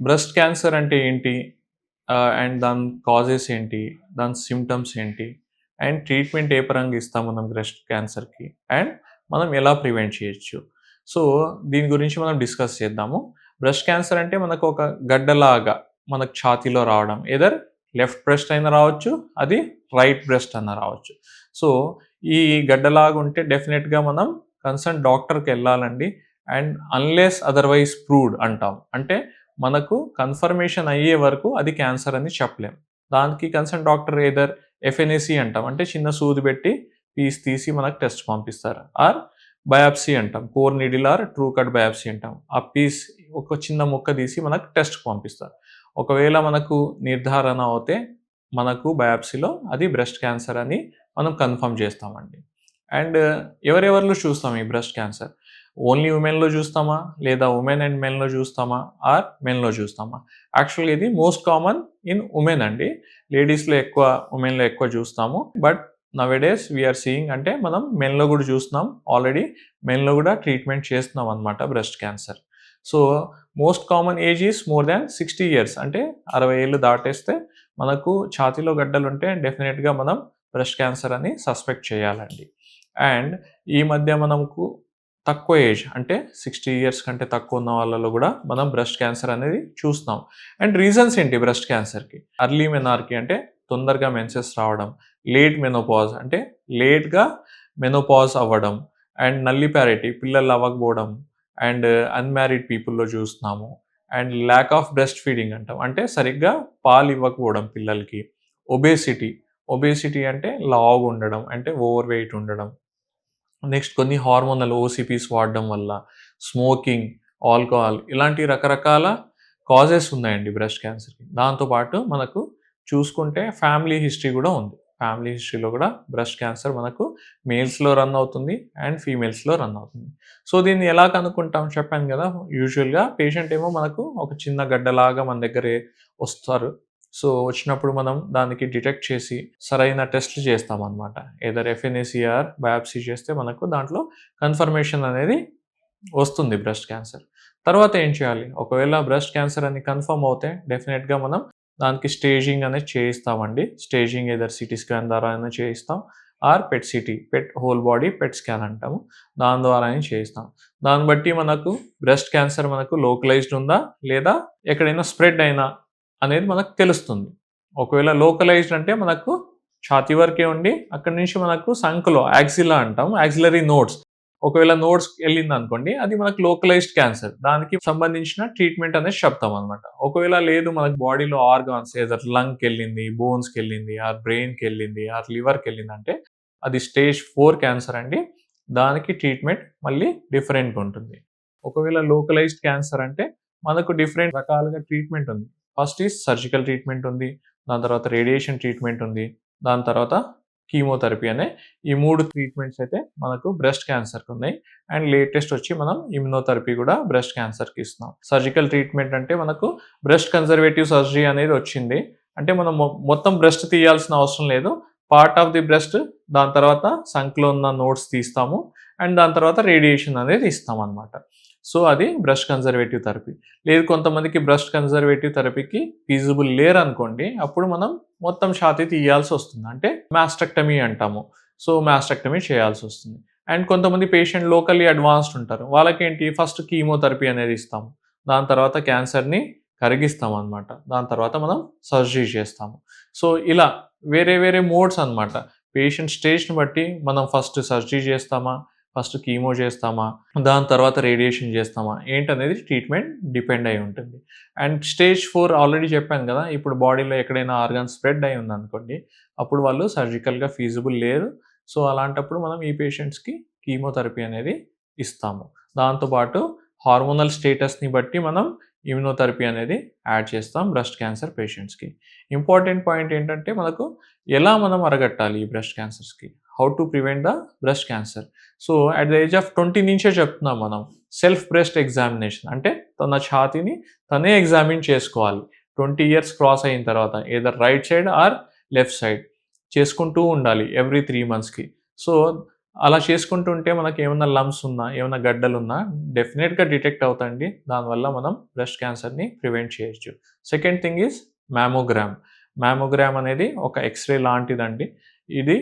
Breast cancer అంటే ఏంటి? And దాని కాజెస్ ఏంటి? దాని సిమ్టమ్స్ ఏంటి? అండ్ ట్రీట్మెంట్ ఏ పరంగా ఇస్తాం మనం బ్రెస్ట్ క్యాన్సర్కి? అండ్ మనం ఎలా ప్రివెంట్ చేయొచ్చు? సో దీని గురించి మనం డిస్కస్ చేద్దాము. బ్రెస్ట్ క్యాన్సర్ అంటే మనకు ఒక గడ్డలాగా మనకు ఛాతీలో రావడం. ఏదర్ లెఫ్ట్ బ్రెస్ట్ అయినా రావచ్చు అది రైట్ బ్రెస్ట్ అన్న రావచ్చు. సో ఈ గడ్డలాగా ఉంటే డెఫినెట్గా మనం కన్సర్న్ డాక్టర్కి వెళ్ళాలండి. అండ్ అన్లెస్ అదర్వైజ్ ప్రూవ్డ్ అంటాం. అంటే మనకు కన్ఫర్మేషన్ అయ్యే వరకు అది క్యాన్సర్ అని చెప్పలేం. దానికి కన్సర్న్ డాక్టర్ ఏదర్ ఎఫ్ఎన్ఏసి అంటాం. అంటే చిన్న సూది పెట్టి పీస్ తీసి మనకు టెస్ట్ పంపిస్తారు. ఆర్ బయాప్సీ అంటాం. Core needle or true cut biopsy అంటాం. ఆ పీస్ ఒక చిన్న ముక్క తీసి మనకు టెస్ట్ పంపిస్తారు. ఒకవేళ మనకు నిర్ధారణ అవుతే మనకు బయాప్సీలో అది బ్రెస్ట్ క్యాన్సర్ అని మనం కన్ఫర్మ్ చేస్తామండి. అండ్ ఎవరెవరిలో చూస్తాం ఈ బ్రెస్ట్ క్యాన్సర్? ఓన్లీ ఉమెన్లో చూస్తామా? లేదా ఉమెన్ అండ్ మెన్లో చూస్తామా? ఆర్ మెన్లో చూస్తామా? యాక్చువల్గా ఇది మోస్ట్ కామన్ ఇన్ ఉమెన్ అండి. లేడీస్లో ఎక్కువ ఉమెన్లో ఎక్కువ చూస్తాము. బట్ నవేడేస్ వీఆర్ సీయింగ్ అంటే మనం మెన్లో కూడా చూస్తున్నాం. ఆల్రెడీ మెన్లో కూడా ట్రీట్మెంట్ చేస్తున్నాం అనమాట breast cancer. So most common age is more than sixty years. అంటే అరవై ఏళ్ళు దాటేస్తే మనకు ఛాతీలో గడ్డలు ఉంటే డెఫినెట్గా మనం బ్రెస్ట్ క్యాన్సర్ అని సస్పెక్ట్ చేయాలండి. అండ్ ఈ మధ్య మనకు తక్కువ ఏజ్ అంటే సిక్స్టీ ఇయర్స్ కంటే తక్కువ ఉన్న వాళ్ళలో కూడా మనం బ్రెస్ట్ క్యాన్సర్ అనేది చూస్తాం అండ్ రీజన్స్ ఏంటి బ్రెస్ట్ క్యాన్సర్కి? అర్లీ మెనార్కి అంటే తొందరగా మెన్సెస్ రావడం లేట్ మెనోపాజ్ అంటే లేట్గా మెనోపాజ్ అవ్వడం అండ్ నల్లి ప్యారిటీ పిల్లలు అవ్వకపోవడం అండ్ అన్మ్యారీడ్ పీపుల్లో చూస్తున్నాము and lack of breast feeding అంటాం. అంటే సరిగ్గా పాలు ఇవ్వకపోవడం పిల్లలకి ఒబేసిటీ ఒబేసిటీ అంటే లాగ్ ఉండడం అంటే ఓవర్ వెయిట్ ఉండడం నెక్స్ట్ కొన్ని హార్మోనల్ ఓసిపీస్ వాడడం వల్ల స్మోకింగ్ ఆల్కహాల్ ఇలాంటి రకరకాల కాజెస్ ఉన్నాయండి బ్రెస్ట్ క్యాన్సర్కి. దాంతోపాటు మనకు చూసుకుంటే ఫ్యామిలీ హిస్టరీ కూడా ఉంది. ఫ్యామిలీ హిస్టరీలో కూడా బ్రెస్ట్ క్యాన్సర్ మనకు మేల్స్లో రన్ అవుతుంది అండ్ ఫీమేల్స్లో రన్ అవుతుంది. సో దీన్ని ఎలా కనుక్కుంటాం చెప్పాను కదా యూజువల్గా పేషెంట్ ఏమో మనకు ఒక చిన్న గడ్డలాగా మన దగ్గరే వస్తారు. సో వచ్చినప్పుడు మనం దానికి డిటెక్ట్ చేసి సరైన టెస్ట్లు చేస్తాం ఏదర్ ఎఫ్ఎన్ఏసిఆర్ బయాప్సీ చేస్తే మనకు దాంట్లో కన్ఫర్మేషన్ అనేది వస్తుంది బ్రెస్ట్ క్యాన్సర్. తర్వాత ఏం చేయాలి? ఒకవేళ బ్రెస్ట్ క్యాన్సర్ అని కన్ఫర్మ్ అవుతే డెఫినెట్గా మనం దానికి స్టేజింగ్ అనేది చేయిస్తామండి. స్టేజింగ్ ఏదర్ సిటీ స్కాన్ ద్వారా అయినా చేయిస్తాం. Or PET CT PET whole body PET scan అంటాము. దాని ద్వారా అయినా చేయిస్తాం. దాన్ని బట్టి మనకు బ్రెస్ట్ క్యాన్సర్ మనకు లోకలైజ్డ్ ఉందా? లేదా ఎక్కడైనా స్ప్రెడ్ అయినా అనేది మనకు తెలుస్తుంది. ఒకవేళ లోకలైజ్డ్ అంటే మనకు ఛాతీ వరకే ఉండి అక్కడి నుంచి మనకు సంఖలో యాక్సిలా అంటాం యాక్సిలరీ నోట్స్ ఒకవేళ నోట్స్ వెళ్ళింది అనుకోండి అది మనకు లోకలైజ్డ్ క్యాన్సర్ దానికి సంబంధించిన ట్రీట్మెంట్ అనేది చెప్తాం అనమాట ఒకవేళ లేదు మనకు బాడీలో ఆర్గాన్స్ ఏదర్ లంగ్కి వెళ్ళింది బోన్స్కి వెళ్ళింది ఆర్ బ్రెయిన్కి వెళ్ళింది ఆర్ లివర్కి వెళ్ళింది అంటే అది స్టేజ్ ఫోర్ క్యాన్సర్ అండి. దానికి ట్రీట్మెంట్ మళ్ళీ డిఫరెంట్గా ఉంటుంది. ఒకవేళ లోకలైజ్డ్ క్యాన్సర్ అంటే మనకు డిఫరెంట్ రకాలుగా ట్రీట్మెంట్ ఉంది. ఫస్ట్ ఈజ్ సర్జికల్ ట్రీట్మెంట్ ఉంది దాని తర్వాత రేడియేషన్ ట్రీట్మెంట్ ఉంది దాని తర్వాత కీమోథెరపీ అనే ఈ మూడు ట్రీట్మెంట్స్ అయితే మనకు బ్రెస్ట్ క్యాన్సర్కి ఉన్నాయి. అండ్ లేటెస్ట్ వచ్చి మనం ఇమ్యునోథెరపీ కూడా బ్రెస్ట్ క్యాన్సర్కి ఇస్తున్నాం. సర్జికల్ ట్రీట్మెంట్ అంటే మనకు బ్రెస్ట్ కన్జర్వేటివ్ సర్జరీ అనేది వచ్చింది. అంటే మనం మొత్తం బ్రెస్ట్ తీయాల్సిన అవసరం లేదు. పార్ట్ ఆఫ్ ది బ్రెస్ట్ దాని తర్వాత సంఖ్యలో ఉన్న నోట్స్ తీస్తాము. అండ్ దాని తర్వాత రేడియేషన్ అనేది ఇస్తాం అనమాట సో అది బ్రష్ కన్జర్వేటివ్ థెరపీ. లేదు కొంతమందికి బ్రష్ కన్జర్వేటివ్ థెరపీకి ఫీజిబుల్ లేరు అనుకోండి అప్పుడు మనం మొత్తం ఛాతీ తీయాల్సి వస్తుంది. అంటే మాస్టెక్టమీ అంటాము. సో మాస్టెక్టమీ చేయాల్సి వస్తుంది. అండ్ కొంతమంది పేషెంట్ లోకల్లీ అడ్వాన్స్డ్ ఉంటారు. వాళ్ళకేంటి? ఫస్ట్ కీమోథెరపీ అనేది ఇస్తాము. దాని తర్వాత క్యాన్సర్ని కరిగిస్తాం అనమాట దాని తర్వాత మనం సర్జరీ చేస్తాము. సో ఇలా వేరే వేరే మోడ్స్ అనమాట పేషెంట్ స్టేజ్ని బట్టి మనం ఫస్ట్ సర్జరీ చేస్తామా? ఫస్ట్ కీమో చేస్తామా? దాని తర్వాత రేడియేషన్ చేస్తామా? ఏంటనేది ట్రీట్మెంట్ డిపెండ్ అయి ఉంటుంది. అండ్ స్టేజ్ ఫోర్ ఆల్రెడీ చెప్పాను కదా ఇప్పుడు బాడీలో ఎక్కడైనా ఆర్గాన్ స్ప్రెడ్ అయి ఉందనుకోండి అప్పుడు వాళ్ళు సర్జికల్గా ఫీజిబుల్ లేరు. సో అలాంటప్పుడు మనం ఈ పేషెంట్స్కి కీమోథెరపీ అనేది ఇస్తాము. దాంతోపాటు హార్మోనల్ స్టేటస్ని బట్టి మనం ఇమ్యునోథెరపీ అనేది యాడ్ చేస్తాం బ్రెస్ట్ క్యాన్సర్ పేషెంట్స్కి. ఇంపార్టెంట్ పాయింట్ ఏంటంటే మనకు ఎలా మనం అరగట్టాలి ఈ breast క్యాన్సర్స్కి? How to prevent the breast cancer so at the age of twenty నుంచే చెప్తున్నాం మనం సెల్ఫ్ బ్రెస్ట్ ఎగ్జామినేషన్ అంటే తన ఛాతీని తనే ఎగ్జామిన్ చేసుకోవాలి. ట్వంటీ ఇయర్స్ క్రాస్ అయిన తర్వాత either right side or left side చేసుకుంటూ ఉండాలి ఎవ్రీ త్రీ మంత్స్కి సో అలా చేసుకుంటుంటే మనకి ఏమైనా లమ్స్ ఉన్నా ఏమైనా గడ్డలు ఉన్నా డెఫినెట్గా డిటెక్ట్ అవుతండి. దానివల్ల మనం బ్రెస్ట్ క్యాన్సర్ని ప్రివెంట్ చేయొచ్చు. Second thing is mammogram mammogram అనేది ఒక ఎక్స్రే లాంటిదండి. ఇది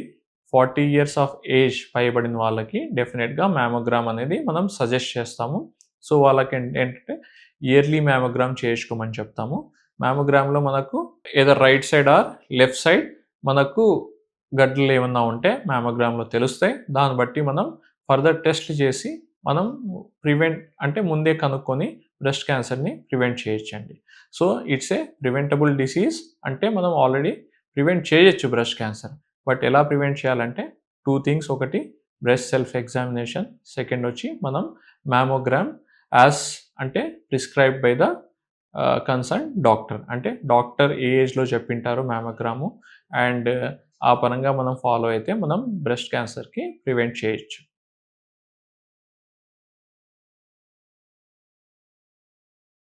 ఫార్టీ ఇయర్స్ ఆఫ్ ఏజ్ పైబడిన వాళ్ళకి డెఫినెట్గా మ్యామోగ్రామ్ అనేది మనం సజెస్ట్ చేస్తాము. సో వాళ్ళకి ఏంటంటే ఇయర్లీ మ్యామోగ్రామ్ చేయించుకోమని చెప్తాము. మ్యామోగ్రామ్లో మనకు ఏదో right side or left side మనకు గడ్డలు ఏమన్నా ఉంటే మ్యామోగ్రామ్లో తెలుస్తాయి. దాన్ని బట్టి మనం ఫర్దర్ టెస్ట్లు చేసి మనం ప్రివెంట్ అంటే ముందే కనుక్కొని బ్రెస్ట్ క్యాన్సర్ని ప్రివెంట్ చేయొచ్చండి. So it's a preventable disease అంటే మనం ఆల్రెడీ ప్రివెంట్ చేయొచ్చు బ్రెస్ట్ క్యాన్సర్. బట్ ఎలా ప్రివెంట్ చేయాలంటే టూ థింగ్స్. ఒకటి బ్రెస్ట్ సెల్ఫ్ ఎగ్జామినేషన్. సెకండ్ వచ్చి మనం మ్యామోగ్రామ్ యాజ్ అంటే prescribe by the concern doctor. అంటే డాక్టర్ ఏ ఏజ్లో చెప్పింటారు మ్యామోగ్రాము అండ్ ఆ పరంగా మనం ఫాలో అయితే మనం బ్రెస్ట్ క్యాన్సర్కి ప్రివెంట్ చేయొచ్చు.